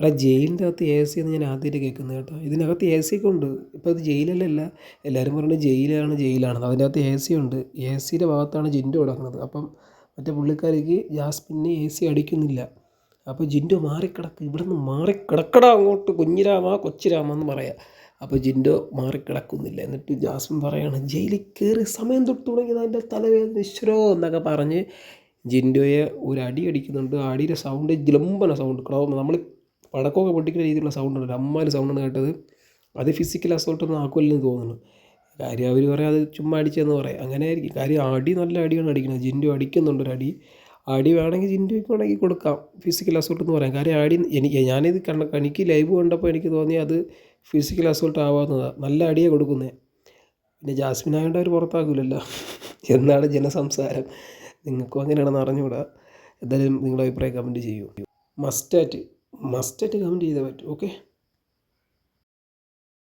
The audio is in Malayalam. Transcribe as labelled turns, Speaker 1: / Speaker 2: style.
Speaker 1: എടാ ജയിലിന്റെ അകത്ത് എ സി എന്ന് ഞാൻ ആദ്യമായിട്ട് കേൾക്കുന്നത് കേട്ടോ. ഇതിനകത്ത് എ സി ഒക്കെ ഉണ്ട്. ഇപ്പോൾ ഇത് ജയിലല്ലല്ല എല്ലാവരും പറയുന്നത് ജയിലാണ് ജയിലാണ്. അതിന്റെ അകത്ത് എ സി ഉണ്ട്. എ സിയുടെ ഭാഗത്താണ് ജിൻഡു കിടക്കുന്നത്. അപ്പം മറ്റേ പുള്ളിക്കാരിക്ക് ജാസ്മിന് എ സി അടിക്കുന്നില്ല. അപ്പോൾ ജിൻഡോ മാറിക്കിടക്ക്. ഇവിടെ നിന്ന് മാറിക്കിടക്കടാ അങ്ങോട്ട്. കുഞ്ഞിരാമ കൊച്ചിരാമ എന്ന് പറയാം. അപ്പോൾ ജിൻഡോ മാറിക്കിടക്കുന്നില്ല. എന്നിട്ട് ജാസ്മിൻ പറയാണ് ജയിലിൽ കയറി സമയം തൊട്ട് തുടങ്ങിയത് അതിന്റെ തലവേദന. ഈശ്വരോ എന്നൊക്കെ പറഞ്ഞ് ജിൻഡോയെ ഒരു അടി അടിക്കുന്നുണ്ട്. അടിയുടെ സൗണ്ട് ജിലമ്പന സൗണ്ട് നമ്മൾ പടക്കമൊക്കെ പൊട്ടിക്കുന്ന രീതിയിലുള്ള സൗണ്ട് ഉണ്ട് അമ്മാതിരി സൗണ്ടാണ് കേട്ടത്. അത് ഫിസിക്കൽ അസോൾട്ട് ഒന്നും ആക്കുമല്ലെന്ന് തോന്നുന്നു. കാര്യം അവർ പറയാം അത് ചുമ്മാ അടിച്ചതെന്ന് പറയാം. അങ്ങനെ ആയിരിക്കും കാര്യം അടി നല്ല അടിയാണ് അടിക്കുന്നത്. ജിൻഡു അടിക്കുന്നുണ്ട് ഒരു അടി. അടി വേണമെങ്കിൽ ജിൻഡുക്ക് വേണമെങ്കിൽ കൊടുക്കാം. ഫിസിക്കൽ അസോൾട്ട് എന്ന് പറയാം. കാര്യം അടി എനിക്ക് ഞാനിത് കണ്ട എനിക്ക് ലൈവ് കണ്ടപ്പോൾ എനിക്ക് തോന്നി അത് ഫിസിക്കൽ അസോൾട്ട് ആവാവുന്നതാണ് നല്ല അടിയാണ് കൊടുക്കുന്നത് പിന്നെ ജാസ്മിൻ ആയതുകൊണ്ട് അവർ പുറത്താക്കില്ലല്ലോ എന്നാണ് ജനസംസാരം. നിങ്ങൾക്കും അങ്ങനെയാണെന്ന് അറിഞ്ഞുകൂടാ. എന്തായാലും നിങ്ങളുടെ അഭിപ്രായം കമന്റ് ചെയ്യൂ. മസ്റ്റാറ്റ് മസ്റ്റായിട്ട് കമന്റ് ചെയ്തേ പറ്റൂ ഓക്കെ